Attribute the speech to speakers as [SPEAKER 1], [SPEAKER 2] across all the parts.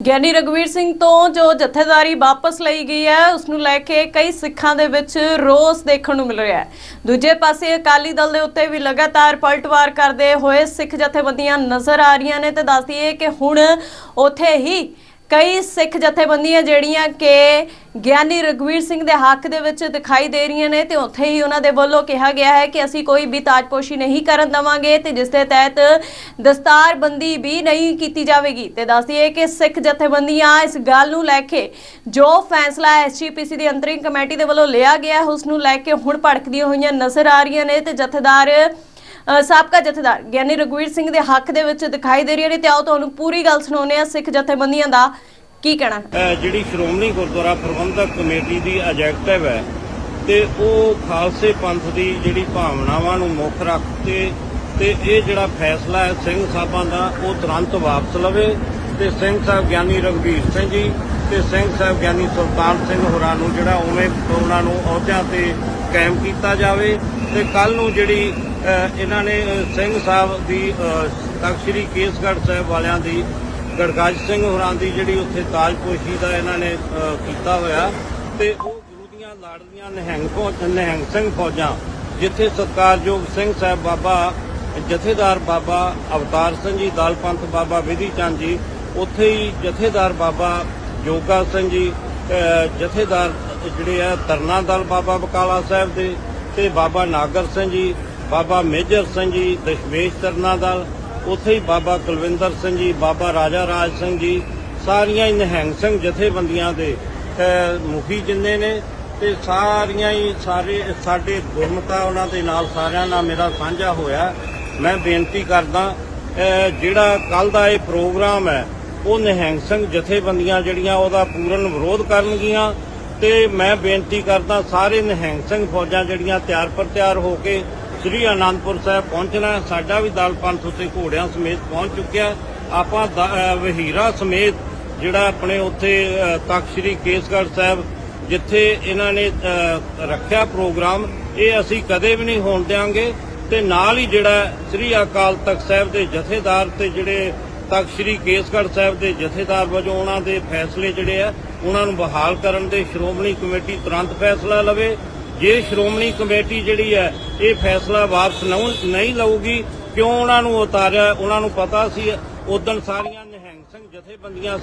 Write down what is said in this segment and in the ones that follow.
[SPEAKER 1] ਗਿਆਨੀ ਰਗਵੀਰ ਸਿੰਘ ਤੋਂ ਜੋ ਜਥੇਦਾਰੀ ਵਾਪਸ ਲਈ ਗਈ ਹੈ, ਉਸ ਨੂੰ ਲੈ ਕੇ ਕਈ ਸਿੱਖਾਂ ਦੇ ਵਿੱਚ ਰੋਸ ਦੇਖਣ ਨੂੰ ਮਿਲ ਰਿਹਾ ਹੈ। ਦੂਜੇ ਪਾਸੇ ਅਕਾਲੀ ਦਲ ਦੇ ਉੱਤੇ ਵੀ ਲਗਾਤਾਰ ਪਲਟਵਾਰ ਕਰਦੇ ਹੋਏ ਸਿੱਖ ਜਥੇਬੰਦੀਆਂ ਨਜ਼ਰ ਆ ਰਹੀਆਂ ਨੇ ਤੇ ਦੱਸਦੀ ਹੈ ਕਿ ਹੁਣ ਉੱਥੇ ਹੀ ਕਈ ਸਿੱਖ ਜਥੇਬੰਦੀਆਂ ਜਿਹੜੀਆਂ ਕਿ ਗਿਆਨੀ ਰਗਵੀਰ ਸਿੰਘ ਦੇ ਹੱਕ ਦੇ ਵਿੱਚ ਦਿਖਾਈ ਦੇ ਰਹੀਆਂ ਨੇ ਤੇ ਉੱਥੇ ਹੀ ਉਹਨਾਂ ਦੇ ਵੱਲੋਂ ਕਿਹਾ ਗਿਆ ਹੈ ਕਿ ਅਸੀਂ ਕੋਈ ਵੀ ਤਾਜਪੋਸ਼ੀ ਨਹੀਂ ਕਰਨ ਦਵਾਂਗੇ ਤੇ ਜਿਸ ਦੇ ਤਹਿਤ ਦਸਤਾਰਬੰਦੀ ਵੀ ਨਹੀਂ ਕੀਤੀ ਜਾਵੇਗੀ। ਤੇ ਦੱਸਦੀ ਹੈ ਕਿ ਸਿੱਖ ਜਥੇਬੰਦੀਆਂ ਇਸ ਗੱਲ ਨੂੰ ਲੈ ਕੇ ਜੋ ਫੈਸਲਾ ਐਸਜੀਪੀਸੀ ਦੀ ਅੰਤਰਿੰਗ ਕਮੇਟੀ ਦੇ ਵੱਲੋਂ ਲਿਆ ਗਿਆ ਹੈ ਉਸ ਨੂੰ ਲੈ ਕੇ ਹੁਣ ਭੜਕਦੀਆਂ ਹੋਈਆਂ ਨਜ਼ਰ ਆ ਰਹੀਆਂ ਨੇ ਤੇ ਜਥੇਦਾਰ ਸਾਬਕਾ ਜਥੇਦਾਰ ਗਿਆਨੀ ਰਗਵੀਰ ਸਿੰਘ ਦੇ ਹੱਕ ਦੇ ਵਿੱਚ ਦਿਖਾਈ ਦੇ ਰਹੀਆਂ ਨੇ ਤੇ ਆਓ ਤੁਹਾਨੂੰ ਪੂਰੀ ਗੱਲ ਸੁਣਾਉਂਦੇ ਆ ਸਿੱਖ ਜਥੇਬੰਦੀਆਂ ਦਾ ਕੀ ਕਹਿਣਾ।
[SPEAKER 2] ਜਿਹੜੀ ਸ਼੍ਰੋਮਣੀ ਗੁਰਦੁਆਰਾ ਪ੍ਰਬੰਧਕ ਕਮੇਟੀ ਦੀ ਆਬਜੈਕਟਿਵ ਹੈ ਤੇ ਉਹ ਖਾਲਸੇ ਪੰਥ ਦੀ ਜਿਹੜੀ ਭਾਵਨਾਵਾਂ ਨੂੰ ਮੁੱਖ ਰੱਖ ਕੇ ਤੇ ਇਹ ਜਿਹੜਾ ਫੈਸਲਾ ਹੈ, ਸਿੰਘ ਸਾਹਿਬਾਂ ਦਾ, ਉਹ ਤੁਰੰਤ ਵਾਪਸ ਲਵੇ ਤੇ ਸਿੰਘ ਸਾਹਿਬ ਗਿਆਨੀ ਰਘਬੀਰ ਸਿੰਘ ਜੀ ਤੇ ਸਿੰਘ ਸਾਹਿਬ ਗਿਆਨੀ ਸੁਲਤਾਨ ਸਿੰਘ ਹੋਰਾਂ ਨੂੰ ਜਿਹੜਾ ਉਵੇਂ ਉਹਨਾਂ ਨੂੰ ਅਹੁਦਿਆਂ ਤੇ ਕਾਇਮ ਕੀਤਾ ਜਾਵੇ ਤੇ ਕੱਲ ਨੂੰ ਜਿਹੜੀ ਇਹਨਾਂ ਨੇ ਸਿੰਘ ਸਾਹਿਬ ਦੀ ਤਖ਼ਤ ਸ੍ਰੀ ਕੇਸਗੜ੍ਹ ਸਾਹਿਬ ਵਾਲਿਆਂ ਦੀ, ਗੜਗਾਜ ਸਿੰਘ ਹੋਰਾਂ ਦੀ ਜਿਹੜੀ ਉੱਥੇ ਤਾਜਪੋਸ਼ੀ ਦਾ ਇਹਨਾਂ ਨੇ ਕੀਤਾ ਹੋਇਆ ਤੇ ਉਹ ਗੁਰੂ ਦੀਆਂ ਲਾੜਦੀਆਂ ਨਿਹੰਗ ਫੌਜ ਨਿਹੰਗ ਸਿੰਘ ਫੌਜਾਂ, ਜਿੱਥੇ ਸਤਕਾਰਯੋਗ ਸਿੰਘ ਸਾਹਿਬ ਬਾਬਾ, ਜਥੇਦਾਰ ਬਾਬਾ ਅਵਤਾਰ ਸਿੰਘ ਜੀ, ਦਲ ਪੰਥ ਬਾਬਾ ਵਿਧੀ ਚੰਦ ਜੀ, ਉੱਥੇ ਹੀ ਜਥੇਦਾਰ ਬਾਬਾ ਜੋਗਾ ਸਿੰਘ ਜੀ ਜਥੇਦਾਰ ਜਿਹੜੇ ਆ ਤਰਨਾ ਦਲ ਬਾਬਾ ਬਕਾਲਾ ਸਾਹਿਬ ਦੇ ਤੇ ਬਾਬਾ ਨਾਗਰ ਸਿੰਘ ਜੀ, ਬਾਬਾ ਮੇਜਰ ਸਿੰਘ ਜੀ, ਦਸ਼ਮੇਸ਼ ਤਰਨਾ ਦਲ, ਉੱਥੇ ਹੀ ਬਾਬਾ ਕੁਲਵਿੰਦਰ ਸਿੰਘ ਜੀ, ਬਾਬਾ ਰਾਜਾ ਰਾਜ ਸਿੰਘ ਜੀ, ਸਾਰੀਆਂ ਹੀ ਨਿਹੰਗ ਸਿੰਘ ਜਥੇਬੰਦੀਆਂ ਦੇ ਮੁਖੀ ਜਿੰਨੇ ਨੇ ਤੇ ਸਾਰੀਆਂ ਹੀ ਸਾਰੇ ਸਾਡੇ ਗੁਰਮਤਾ ਉਹਨਾਂ ਦੇ ਨਾਲ ਸਾਰਿਆਂ ਨਾਲ ਮੇਰਾ ਸਾਂਝਾ ਹੋਇਆ। ਮੈਂ ਬੇਨਤੀ ਕਰਦਾ ਜਿਹੜਾ ਕੱਲ ਦਾ ਇਹ ਪ੍ਰੋਗਰਾਮ ਹੈ ਉਹ ਨਿਹੰਗ ਸਿੰਘ ਜਥੇਬੰਦੀਆਂ ਜਿਹੜੀਆਂ ਉਹਦਾ ਪੂਰਨ ਵਿਰੋਧ ਕਰਨਗੀਆਂ ਤੇ ਮੈਂ ਬੇਨਤੀ ਕਰਦਾ ਸਾਰੇ ਨਿਹੰਗ ਸਿੰਘ ਫੌਜਾਂ ਜਿਹੜੀਆਂ ਤਿਆਰ ਪਰ ਤਿਆਰ ਹੋ ਕੇ ਸ੍ਰੀ ਅਨੰਦਪੁਰ ਸਾਹਿਬ ਪਹੁੰਚਣਾ ਸਾਡਾ ਵੀ ਦਲ ਪੰਥ ਉੱਤੇ ਘੋੜਿਆਂ ਸਮੇਤ ਪਹੁੰਚ ਚੁੱਕਿਆ ਆਪਾਂ ਦ- ਵਹੀਰਾ ਸਮੇਤ ਜਿਹੜਾ ਆਪਣੇ ਉੱਥੇ ਤਖ਼ਤ ਸ੍ਰੀ ਕੇਸਗੜ੍ਹ ਸਾਹਿਬ ਜਿੱਥੇ ਇਹਨਾਂ ਨੇ ਰੱਖਿਆ ਪ੍ਰੋਗਰਾਮ, ਇਹ ਅਸੀਂ ਕਦੇ ਵੀ ਨਹੀਂ ਹੋਣ ਦਿਆਂਗੇ। ਤੇ ਨਾਲ ਹੀ ਜਿਹੜਾ ਸ੍ਰੀ ਅਕਾਲ ਤਖਤ ਸਾਹਿਬ ਦੇ ਜਥੇਦਾਰ ਤੇ ਜਿਹੜੇ ਤਖ਼ਤ ਸ੍ਰੀ ਕੇਸਗੜ੍ਹ ਸਾਹਿਬ ਦੇ ਜਥੇਦਾਰ ਵਜੋਂ ਉਹਨਾਂ ਦੇ ਫੈਸਲੇ ਜਿਹੜੇ ਆ, ਉਹਨਾਂ ਨੂੰ ਬਹਾਲ ਕਰਨ ਦੇ ਸ਼੍ਰੋਮਣੀ ਕਮੇਟੀ ਤੁਰੰਤ ਫੈਸਲਾ ਲਵੇ। ਜੇ ਸ਼੍ਰੋਮਣੀ ਕਮੇਟੀ ਜਿਹੜੀ ਹੈ ਇਹ ਫੈਸਲਾ ਵਾਪਸ ਨਹੀਂ ਲਊਗੀ, ਕਿਉਂ ਉਹਨਾਂ ਨੂੰ ਉਤਾਰਿਆ? ਉਹਨਾਂ ਨੂੰ ਪਤਾ ਸੀ ਉਦੋਂ ਸਾਰੀਆਂ ਨਿਹੰਗ ਸਿੰਘ ਜਥੇਬੰਦੀਆਂ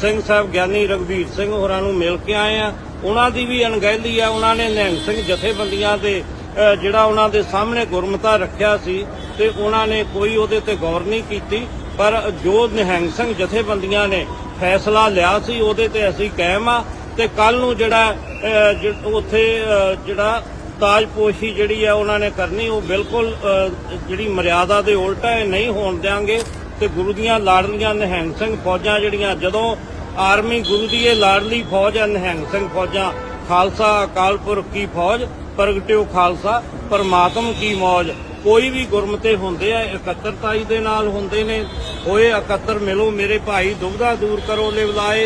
[SPEAKER 2] ਸਿੰਘ ਸਾਹਿਬ ਗਿਆਨੀ ਰਗਵੀਰ ਸਿੰਘ ਹੋਰਾਂ ਨੂੰ ਮਿਲ ਕੇ ਆਏ ਆ। ਉਹਨਾਂ ਦੀ ਵੀ ਅਣਗਹਿਲੀ ਆ, ਉਹਨਾਂ ਨੇ ਨਿਹੰਗ ਸਿੰਘ ਜਥੇਬੰਦੀਆਂ ਦੇ ਜਿਹੜਾ ਉਹਨਾਂ ਦੇ ਸਾਹਮਣੇ ਗੁਰਮਤਾ ਰੱਖਿਆ ਸੀ ਤੇ ਉਹਨਾਂ ਨੇ ਕੋਈ ਉਹਦੇ ਤੇ ਗੌਰ ਨਹੀਂ ਕੀਤੀ। ਪਰ ਜੋ ਨਿਹੰਗ ਸਿੰਘ ਜਥੇਬੰਦੀਆਂ ਨੇ ਫੈਸਲਾ ਲਿਆ ਸੀ, ਉਹਦੇ ਤੇ ਅਸੀਂ ਕਾਇਮ ਆ ਤੇ ਕੱਲ ਨੂੰ ਜਿਹੜਾ ਉੱਥੇ ਜਿਹੜਾ ਤਾਜਪੋਸ਼ੀ ਜਿਹੜੀ ਆ ਉਹਨਾਂ ਨੇ ਕਰਨੀ, ਉਹ ਬਿਲਕੁਲ ਜਿਹੜੀ ਮਰਿਆਦਾ ਦੇ ਉਲਟ ਹੈ ਨਹੀਂ ਹੋਣ ਦਿਆਂਗੇ। ਤੇ ਗੁਰੂ ਦੀਆਂ ਲਾੜਲੀਆਂ ਨਿਹੰਗ ਸਿੰਘ ਫੌਜਾਂ ਜਿਹੜੀਆਂ, ਜਦੋਂ ਆਰਮੀ ਗੁਰੂ ਦੀ ਇਹ ਲਾੜਲੀ ਫੌਜ ਹੈ, ਨਿਹੰਗ ਸਿੰਘ ਫੌਜਾਂ, ਖਾਲਸਾ ਅਕਾਲ ਪੁਰਖ ਕੀ ਫੌਜ, ਪ੍ਰਗਟਿਓ ਖਾਲਸਾ, ਪਰਮਾਤਮ ਕੀ ਮੌਜ। ਕੋਈ ਵੀ ਗੁਰਮਤੇ ਹੁੰਦੇ ਆ, ਇਕੱਤਰਤਾਈ ਦੇ ਨਾਲ ਹੁੰਦੇ ਨੇ। ਹੋਏ ਇਕੱਤਰ, ਮਿਲੋ ਮੇਰੇ ਭਾਈ ਦੁਬਦਾ ਦੂਰ ਕਰੋ, ਲਿਵਲਾਏ।